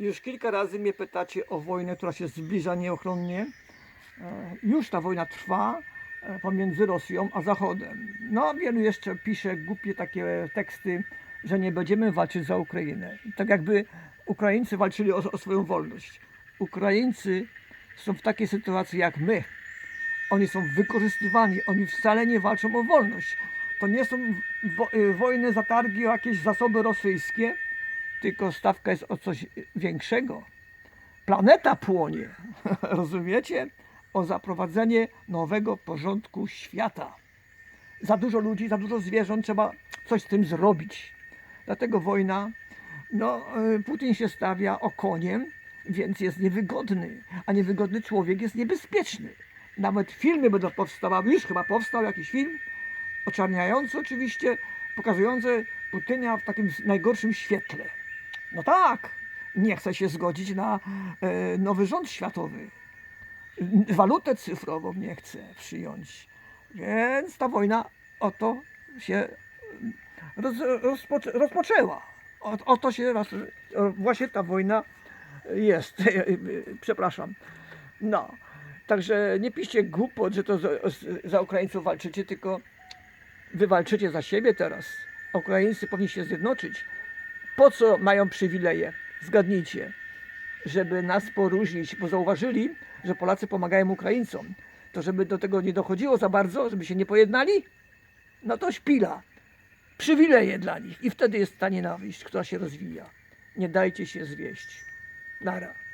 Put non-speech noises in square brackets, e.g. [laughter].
Już kilka razy mnie pytacie o wojnę, która się zbliża nieochronnie. E, Już ta wojna trwa e, pomiędzy Rosją a Zachodem. No, wielu jeszcze pisze głupie takie teksty, że nie będziemy walczyć za Ukrainę. Tak jakby Ukraińcy walczyli o, o swoją wolność. Ukraińcy są w takiej sytuacji jak my. Oni są wykorzystywani, oni wcale nie walczą o wolność. To nie są wo- y, wojny, zatargi o jakieś zasoby rosyjskie, tylko stawka jest o coś większego. Planeta płonie, [laughs] rozumiecie? O zaprowadzenie nowego porządku świata. Za dużo ludzi, za dużo zwierząt, trzeba coś z tym zrobić. Dlatego wojna, no, y, Putin się stawia okoniem, więc jest niewygodny, a niewygodny człowiek jest niebezpieczny. Nawet filmy będą powstawały, już chyba powstał jakiś film, oczarniający oczywiście, pokazujący Putina w takim najgorszym świetle. No tak, nie chce się zgodzić na e, nowy rząd światowy. Walutę cyfrową nie chce przyjąć. Więc ta wojna o to się roz, rozpoczę, rozpoczęła. O, o to się roz, właśnie ta wojna jest. [laughs] Przepraszam. No. Także nie piszcie głupot, że to za, za Ukraińców walczycie, tylko wy walczycie za siebie teraz. Ukraińcy powinni się zjednoczyć. Po co mają przywileje? Zgadnijcie. Żeby nas poróżnić, bo zauważyli, że Polacy pomagają Ukraińcom. To żeby do tego nie dochodziło za bardzo, żeby się nie pojednali, no to szpila. Przywileje dla nich. I wtedy jest ta nienawiść, która się rozwija. Nie dajcie się zwieść. Nara.